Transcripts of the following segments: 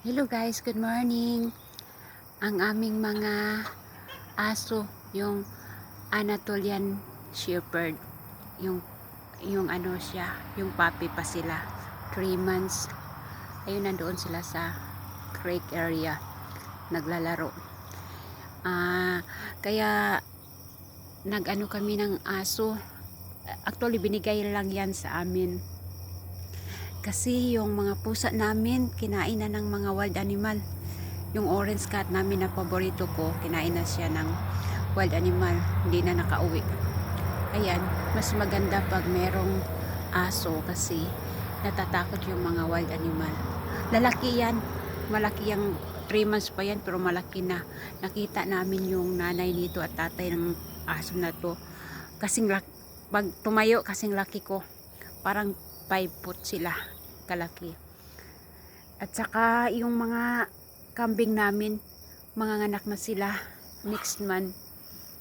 Hello guys, good morning. Ang aming mga aso, yung Anatolian Shepherd, yung yung ano siya, yung puppy pa sila, 3 months. Ayun nandoon sila sa creek area, naglalaro. Ah, kaya nag-ano kami ng aso. Actually binigay lang yan sa amin kasi yung mga pusa namin, kinain na ng mga wild animal. Yung orange cat namin na paborito ko, kinain na siya ng wild animal. Hindi na nakauwi. Ayan, mas maganda pag merong aso kasi natatakot yung mga wild animal. Lalaki yan. Malaki yung 3 months pa yan pero malaki na. Nakita namin yung nanay nito at tatay ng aso na to. Kasing pag tumayo kasing laki ko, parang 5 foot sila kalaki. At saka yung mga kambing namin, mga anak na sila next month.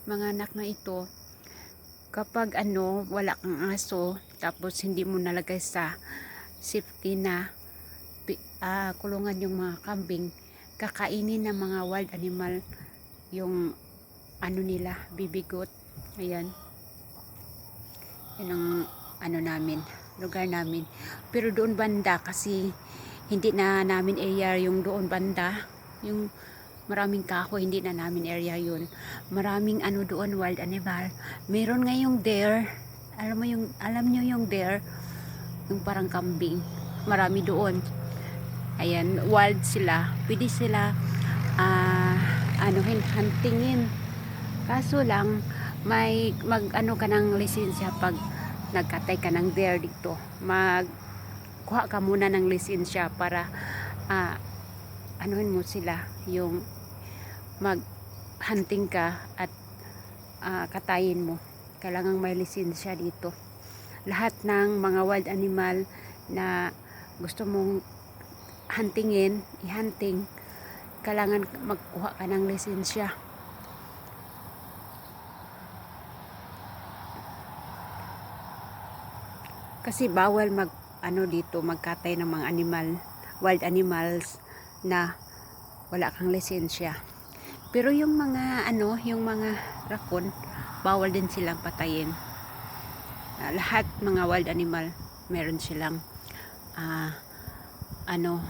Mga anak na ito, kapag ano, wala kang aso, tapos hindi mo nalagay sa safety na ah, kulungan yung mga kambing, kakainin ng mga wild animal yung ano nila, bibigot. Ayan. Yan ang ano namin, lugar namin. Pero doon banda kasi hindi na namin area yung doon banda. Yung maraming kahoy, hindi na namin area yun. Maraming ano doon, wild animal. Meron nga yung deer. Alam mo yung, alam nyo yung deer? Yung parang kambing. Marami doon. Ayan, wild sila. Pwede sila ah anuhin, huntingin. Kaso lang, may mag ano ka ng lisensya pag nagkatay ka ng deer dito. Mag kuha ka muna ng lisensya para ah anuhin mo sila yung mag hunting ka at ah, katayin mo. Kailangan may lisensya dito. Lahat ng mga wild animal na gusto mong huntingin, i-hunting, kailangan magkuha ka ng lisensya. Kasi bawal mag ano dito magkatay ng mga animal wild animals na wala kang lisensya. Pero yung mga ano yung mga rakon bawal din silang patayin. Ah, lahat mga wild animal meron silang ah, ano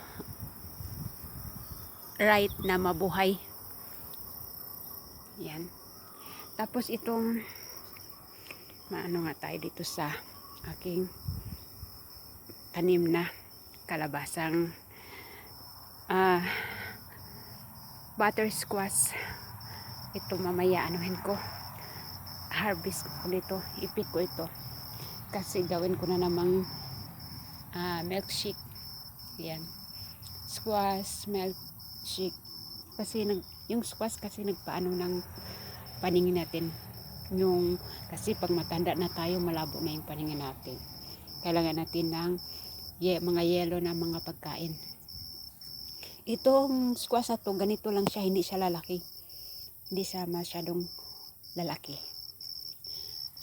right na mabuhay. Yan. Tapos itong maano nga tayo dito sa aking tanim na kalabasang ah butter squash. Ito mamaya anuhin ko. Harvest ko dito ipik ko ito. Kasi gawin ko na namang ah, milkshake. Yan. Squash milkshake. Kasi nag yung squash kasi nagpaano ng paningin natin yung kasi pag matanda na tayo malabo na yung paningin natin. Kailangan natin ng ye, mga yelo na mga pagkain. Itong squash na to ganito lang siya hindi siya lalaki. Hindi siya masyadong lalaki.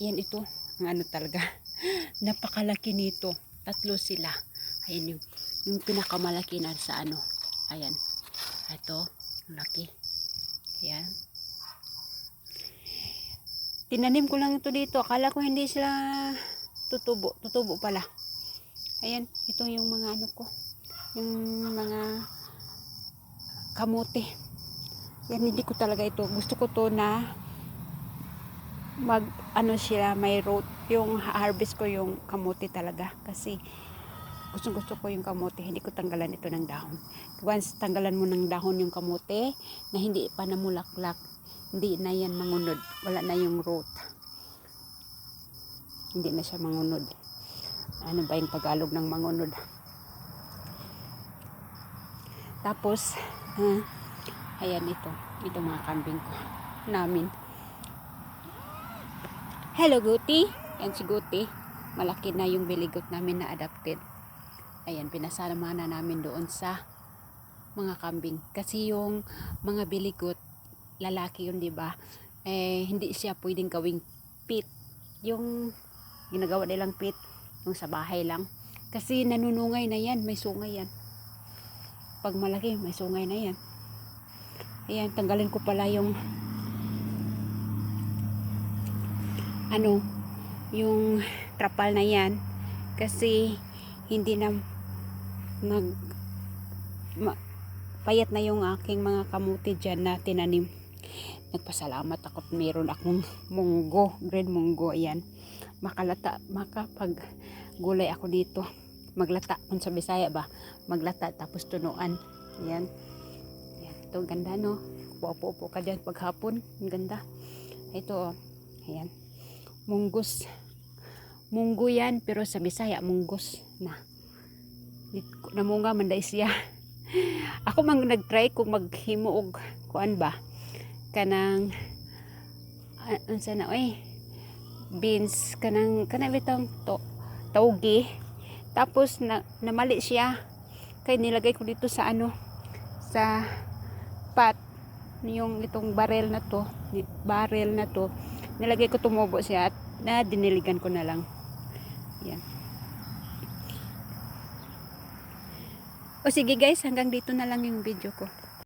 Yan ito ang ano talaga napakalaki nito. Tatlo sila. Ayan yung, yung pinakamalaki na sa ano. Ayan. Ito laki. Ayan tinanim ko lang ito dito. Akala ko hindi sila tutubo. Tutubo pala. Ayan ito yung mga ano ko. Yung mga kamote. Yan hindi ko talaga ito. Gusto ko to na mag ano sila may root. Yung harvest ko yung kamote talaga. Kasi gusto gusto ko yung kamote. Hindi ko tanggalan ito ng dahon. Once tanggalan mo ng dahon yung kamote na hindi pa namulaklak hindi na yan mangunod. Wala na yung root. Hindi na siya mangunod. Ano ba yung tagalog ng mangunod? Tapos ah, ayan ito. Ito mga kambing ko. Namin. Hello Guti. Yan si Guti. Malaki na yung biligot namin na adopted ayan pinasama na namin doon sa mga kambing. Kasi yung mga biligot lalaki yun, di ba? Eh, hindi siya pwedeng gawing pit. Yung ginagawa nilang pit, yung sa bahay lang. Kasi nanunungay na yan, may sungay yan. pag malaki may sungay na yan ayan tanggalin ko pala yung ano yung trapal na yan kasi hindi na nag ma, payat na yung aking mga kamuti dyan na tinanim nagpasalamat ako meron akong munggo green munggo ayan. Makalata makapag gulay ako dito. Maglata kung sa Bisaya ba? Maglata tapos tunuan. Ayan. Ayan ito ganda no? Upo-upo ka dyan paghapon ang ganda. Ito oh. ayan. Munggos. Munggo yan pero sa Bisaya munggos na. Namunga man siya. Ako mang nagtry kung maghimo og kuan ba kanang uh, unsa na oy beans kanang kanang bitong to taugi tapos na namali siya. Kay nilagay ko dito sa ano sa pot yung itong barrel na to barrel na to. Nilagay ko tumubo siya at na diniligan ko na lang. Yan. O sige guys hanggang dito na lang yung video ko